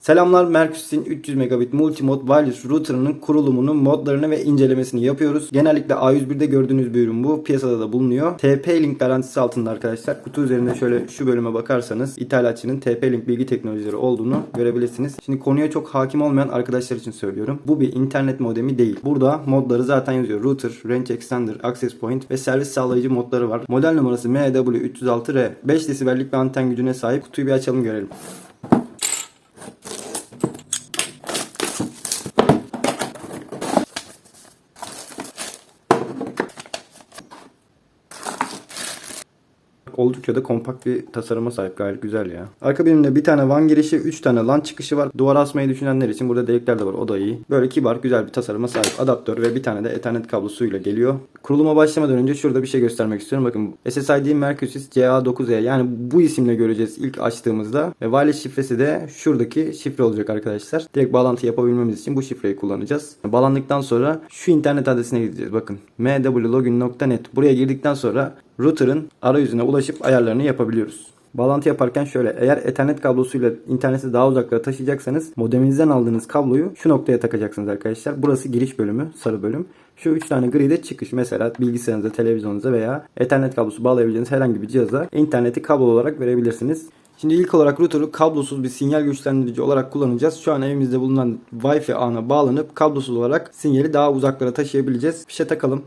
Selamlar Mercus'in 300 megabit multimod wireless router'ının kurulumunu, modlarını ve incelemesini yapıyoruz. Genellikle A101'de gördüğünüz bir ürün bu. Piyasada da bulunuyor. TP-Link garantisi altında arkadaşlar. Kutu üzerinde şöyle şu bölüme bakarsanız ithalatçının TP-Link bilgi teknolojileri olduğunu görebilirsiniz. Şimdi konuya çok hakim olmayan arkadaşlar için söylüyorum. Bu bir internet modemi değil. Burada modları zaten yazıyor. Router, Range Extender, Access Point ve servis sağlayıcı modları var. Model numarası MW306R. 5 desibellik bir anten gücüne sahip. Kutuyu bir açalım görelim. Oldukça da kompakt bir tasarıma sahip gayet güzel ya. Arka bölümde bir tane van girişi, 3 tane LAN çıkışı var. Duvar asmayı düşünenler için burada delikler de var. O da iyi. Böyle kibar güzel bir tasarıma sahip adaptör ve bir tane de Ethernet kablosuyla geliyor. Kuruluma başlamadan önce şurada bir şey göstermek istiyorum. Bakın SSID Mercusys CA9E yani bu isimle göreceğiz ilk açtığımızda. Ve wireless şifresi de şuradaki şifre olacak arkadaşlar. Direkt bağlantı yapabilmemiz için bu şifreyi kullanacağız. Bağlandıktan sonra şu internet adresine gideceğiz. Bakın mwlogin.net buraya girdikten sonra router'ın arayüzüne ulaşıp ayarlarını yapabiliyoruz. Bağlantı yaparken şöyle eğer ethernet kablosuyla interneti daha uzaklara taşıyacaksanız modeminizden aldığınız kabloyu şu noktaya takacaksınız arkadaşlar. Burası giriş bölümü, sarı bölüm. Şu 3 tane gri de çıkış. Mesela bilgisayarınıza, televizyonunuza veya ethernet kablosu bağlayabileceğiniz herhangi bir cihaza interneti kablo olarak verebilirsiniz. Şimdi ilk olarak router'ı kablosuz bir sinyal güçlendirici olarak kullanacağız. Şu an evimizde bulunan Wi-Fi ağına bağlanıp kablosuz olarak sinyali daha uzaklara taşıyabileceğiz. Fişe takalım.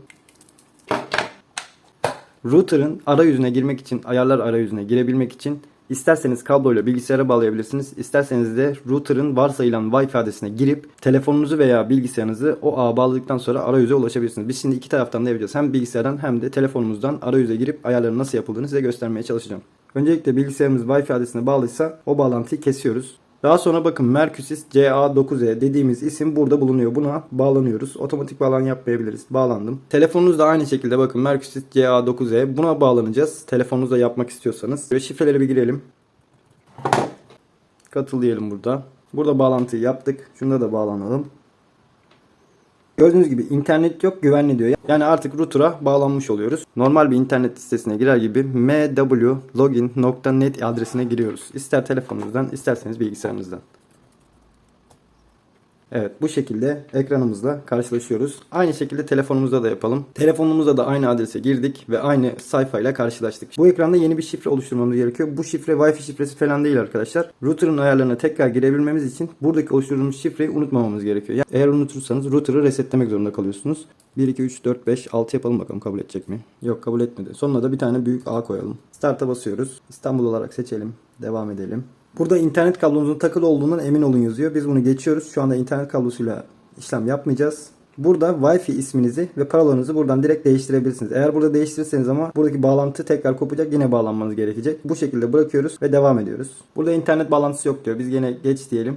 Router'ın arayüzüne girmek için, ayarlar arayüzüne girebilmek için isterseniz kabloyla bilgisayara bağlayabilirsiniz. İsterseniz de router'ın varsayılan Wi-Fi adresine girip telefonunuzu veya bilgisayarınızı o ağa bağladıktan sonra arayüze ulaşabilirsiniz. Biz şimdi iki taraftan da yapacağız. Hem bilgisayardan hem de telefonumuzdan arayüze girip ayarların nasıl yapıldığını size göstermeye çalışacağım. Öncelikle bilgisayarımız Wi-Fi adresine bağlıysa o bağlantıyı kesiyoruz. Daha sonra bakın Mercusys CA9E dediğimiz isim burada bulunuyor. Buna bağlanıyoruz. Otomatik bağlan yapmayabiliriz. Bağlandım. Telefonunuz da aynı şekilde bakın Mercusys CA9E. Buna bağlanacağız. Telefonunuzda yapmak istiyorsanız. Ve şifreleri bir girelim. Katıl diyelim burada. Burada bağlantıyı yaptık. Şunda da bağlanalım. Gördüğünüz gibi internet yok güvenli diyor. Yani artık router'a bağlanmış oluyoruz. Normal bir internet sitesine girer gibi mwlogin.net adresine giriyoruz. İster telefonunuzdan isterseniz bilgisayarınızdan. Evet bu şekilde ekranımızla karşılaşıyoruz. Aynı şekilde telefonumuzda da yapalım. Telefonumuzda da aynı adrese girdik ve aynı sayfayla karşılaştık. Bu ekranda yeni bir şifre oluşturmamız gerekiyor. Bu şifre Wi-Fi şifresi falan değil arkadaşlar. Router'ın ayarlarına tekrar girebilmemiz için buradaki oluşturduğumuz şifreyi unutmamamız gerekiyor. Yani eğer unutursanız router'ı resetlemek zorunda kalıyorsunuz. 1, 2, 3, 4, 5, 6 yapalım bakalım kabul edecek mi? Yok kabul etmedi. Sonuna da bir tane büyük A koyalım. Start'a basıyoruz. İstanbul olarak seçelim. Devam edelim. Burada internet kablonuzun takılı olduğundan emin olun yazıyor. Biz bunu geçiyoruz. Şu anda internet kablosuyla işlem yapmayacağız. Burada Wi-Fi isminizi ve parolanızı buradan direkt değiştirebilirsiniz. Eğer burada değiştirirseniz ama buradaki bağlantı tekrar kopacak. Yine bağlanmanız gerekecek. Bu şekilde bırakıyoruz ve devam ediyoruz. Burada internet bağlantısı yok diyor. Biz yine geç diyelim.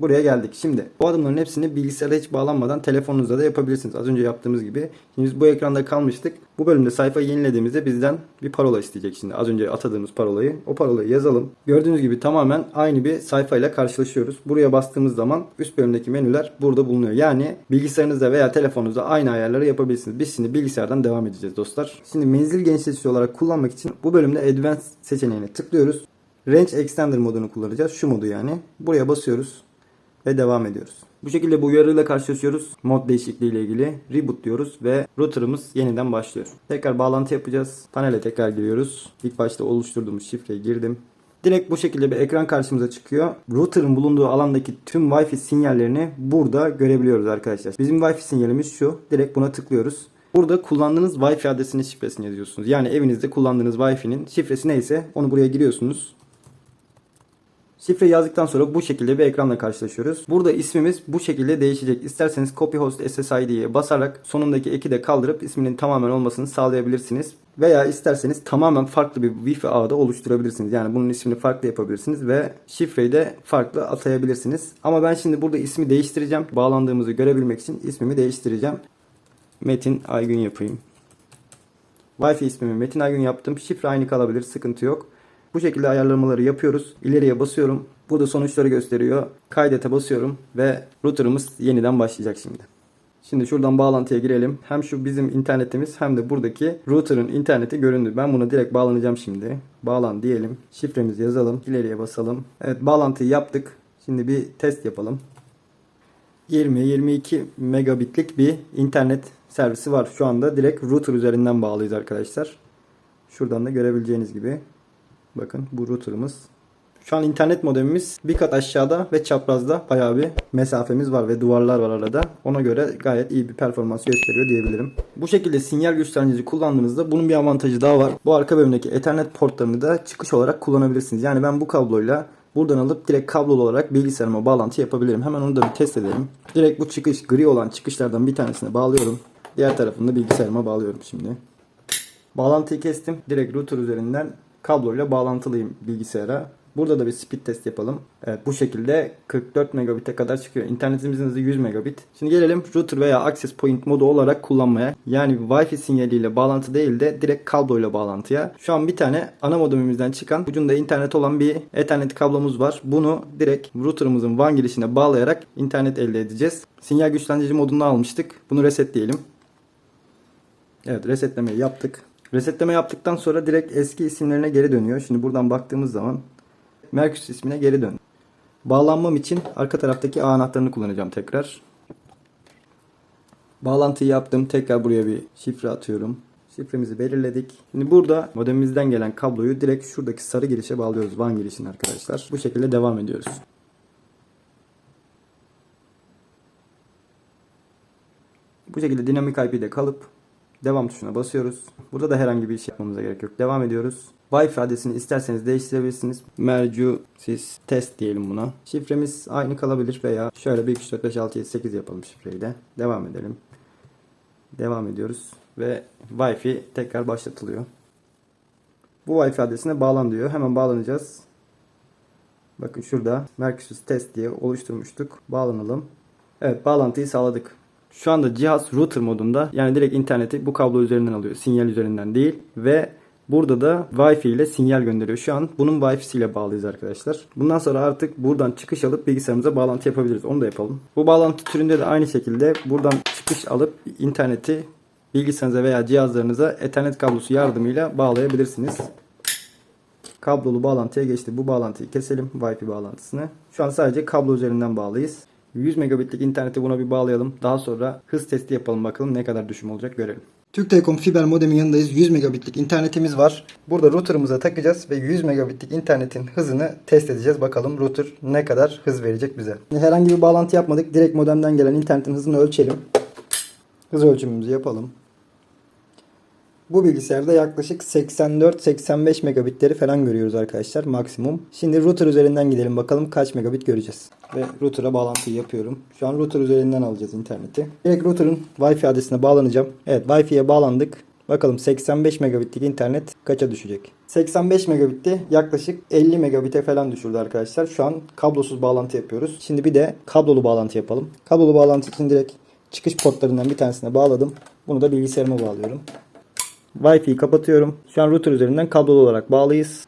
Buraya geldik. Şimdi bu adımların hepsini bilgisayara hiç bağlanmadan telefonunuzda da yapabilirsiniz. Az önce yaptığımız gibi. Şimdi biz bu ekranda kalmıştık. Bu bölümde sayfayı yenilediğimizde bizden bir parola isteyecek şimdi. Az önce atadığımız parolayı. O parolayı yazalım. Gördüğünüz gibi tamamen aynı bir sayfayla karşılaşıyoruz. Buraya bastığımız zaman üst bölümdeki menüler burada bulunuyor. Yani bilgisayarınızda veya telefonunuzda aynı ayarları yapabilirsiniz. Biz şimdi bilgisayardan devam edeceğiz dostlar. Şimdi menzil genişletici olarak kullanmak için bu bölümde Advanced seçeneğine tıklıyoruz. Range Extender modunu kullanacağız. Şu modu yani. Buraya basıyoruz ve devam ediyoruz. Bu şekilde bu uyarıyla karşılaşıyoruz. Mod değişikliği ile ilgili reboot diyoruz ve router'ımız yeniden başlıyor. Tekrar bağlantı yapacağız. Panele tekrar giriyoruz. İlk başta oluşturduğumuz şifreyi girdim. Direkt bu şekilde bir ekran karşımıza çıkıyor. Router'ın bulunduğu alandaki tüm Wi-Fi sinyallerini burada görebiliyoruz arkadaşlar. Bizim Wi-Fi sinyalimiz şu. Direkt buna tıklıyoruz. Burada kullandığınız Wi-Fi adresinin şifresini yazıyorsunuz. Yani evinizde kullandığınız Wi-Fi'nin şifresi neyse onu buraya giriyorsunuz. Şifre yazdıktan sonra bu şekilde bir ekranla karşılaşıyoruz. Burada ismimiz bu şekilde değişecek. İsterseniz copy host SSID'ye basarak sonundaki eki de kaldırıp isminin tamamen olmasını sağlayabilirsiniz. Veya isterseniz tamamen farklı bir Wi-Fi ağda oluşturabilirsiniz. Yani bunun ismini farklı yapabilirsiniz ve şifreyi de farklı atayabilirsiniz. Ama ben şimdi burada ismi değiştireceğim. Bağlandığımızı görebilmek için ismimi değiştireceğim. Metin Aygün yapayım. Wi-Fi ismimi Metin Aygün yaptım. Şifre aynı kalabilir. Sıkıntı yok. Bu şekilde ayarlamaları yapıyoruz. İleriye basıyorum. Burada sonuçları gösteriyor. Kaydete basıyorum ve router'ımız yeniden başlayacak şimdi. Şimdi şuradan bağlantıya girelim. Hem şu bizim internetimiz hem de buradaki router'ın interneti göründü. Ben buna direkt bağlanacağım şimdi. Bağlan diyelim. Şifremizi yazalım. İleriye basalım. Evet bağlantıyı yaptık. Şimdi bir test yapalım. 20-22 megabitlik bir internet servisi var. Şu anda direkt router üzerinden bağlıyız arkadaşlar. Şuradan da görebileceğiniz gibi. Bakın bu router'ımız. Şu an internet modemimiz bir kat aşağıda ve çaprazda bayağı bir mesafemiz var ve duvarlar var arada. Ona göre gayet iyi bir performans gösteriyor diyebilirim. Bu şekilde sinyal güçlendirici kullandığınızda bunun bir avantajı daha var. Bu arka bölümdeki ethernet portlarını da çıkış olarak kullanabilirsiniz. Yani ben bu kabloyla buradan alıp direkt kablolu olarak bilgisayarıma bağlantı yapabilirim. Hemen onu da bir test edelim. Direkt bu çıkış gri olan çıkışlardan bir tanesine bağlıyorum. Diğer tarafını da bilgisayarıma bağlıyorum şimdi. Bağlantıyı kestim. Direkt router üzerinden kabloyla bağlantılıyım bilgisayara. Burada da bir speed test yapalım. Evet bu şekilde 44 megabit'e kadar çıkıyor. İnternetimizin hızı 100 megabit. Şimdi gelelim router veya access point modu olarak kullanmaya. Yani Wi-Fi sinyaliyle bağlantı değil de direkt kabloyla bağlantıya. Şu an bir tane ana modemimizden çıkan ucunda internet olan bir ethernet kablomuz var. Bunu direkt router'ımızın WAN girişine bağlayarak internet elde edeceğiz. Sinyal güçlendirici modunda almıştık. Bunu resetleyelim. Evet resetlemeyi yaptık. Resetleme yaptıktan sonra direkt eski isimlerine geri dönüyor. Şimdi buradan baktığımız zaman Merküs ismine geri dön. Bağlanmam için arka taraftaki ağ anahtarını kullanacağım tekrar. Bağlantıyı yaptım. Tekrar buraya bir şifre atıyorum. Şifremizi belirledik. Şimdi burada modemimizden gelen kabloyu direkt şuradaki sarı girişe bağlıyoruz. WAN girişine arkadaşlar. Bu şekilde devam ediyoruz. Bu şekilde dinamik IP'de kalıp devam tuşuna basıyoruz. Burada da herhangi bir şey yapmamıza gerek yok. Devam ediyoruz. Wi-Fi adresini isterseniz değiştirebilirsiniz. Mercu siz test diyelim buna. Şifremiz aynı kalabilir veya şöyle 1 2 3 4 5 6 7 8 yapalım şifreyi de. Devam edelim. Devam ediyoruz ve Wi-Fi tekrar başlatılıyor. Bu Wi-Fi adresine bağlan diyor. Hemen bağlanacağız. Bakın şurada Mercurius test diye oluşturmuştuk. Bağlanalım. Evet bağlantıyı sağladık. Şu anda cihaz router modunda yani direkt interneti bu kablo üzerinden alıyor. Sinyal üzerinden değil ve burada da Wi-Fi ile sinyal gönderiyor. Şu an bunun Wi-Fi'si ile bağlıyız arkadaşlar. Bundan sonra artık buradan çıkış alıp bilgisayarımıza bağlantı yapabiliriz. Onu da yapalım. Bu bağlantı türünde de aynı şekilde buradan çıkış alıp interneti bilgisayarınıza veya cihazlarınıza Ethernet kablosu yardımıyla bağlayabilirsiniz. Kablolu bağlantıya geçti. Bu bağlantıyı keselim. Wi-Fi bağlantısını. Şu an sadece kablo üzerinden bağlıyız. 100 megabitlik interneti buna bir bağlayalım. Daha sonra hız testi yapalım bakalım ne kadar düşüm olacak görelim. Türk Telekom fiber modemin yanındayız. 100 megabitlik internetimiz var. Burada router'ımıza takacağız ve 100 megabitlik internetin hızını test edeceğiz. Bakalım router ne kadar hız verecek bize. Herhangi bir bağlantı yapmadık. Direkt modemden gelen internetin hızını ölçelim. Hız ölçümümüzü yapalım. Bu bilgisayarda yaklaşık 84-85 megabitleri falan görüyoruz arkadaşlar maksimum. Şimdi router üzerinden gidelim bakalım kaç megabit göreceğiz. Ve router'a bağlantıyı yapıyorum. Şu an router üzerinden alacağız interneti. Direkt router'ın Wi-Fi adresine bağlanacağım. Evet Wi-Fi'ye bağlandık. Bakalım 85 megabitlik internet kaça düşecek? 85 megabitti yaklaşık 50 megabite falan düşürdü arkadaşlar. Şu an kablosuz bağlantı yapıyoruz. Şimdi bir de kablolu bağlantı yapalım. Kablolu bağlantı için direkt çıkış portlarından bir tanesine bağladım. Bunu da bilgisayarıma bağlıyorum. Wi-Fi'yi kapatıyorum. Şu an router üzerinden kablolu olarak bağlıyız.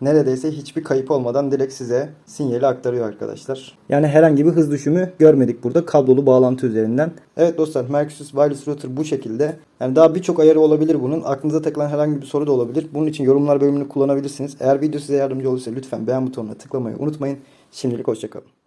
Neredeyse hiçbir kayıp olmadan direkt size sinyali aktarıyor arkadaşlar. Yani herhangi bir hız düşümü görmedik burada kablolu bağlantı üzerinden. Evet dostlar Mercurius Wireless Router bu şekilde. Yani daha birçok ayarı olabilir bunun. Aklınıza takılan herhangi bir soru da olabilir. Bunun için yorumlar bölümünü kullanabilirsiniz. Eğer video size yardımcı olursa lütfen beğen butonuna tıklamayı unutmayın. Şimdilik hoşçakalın.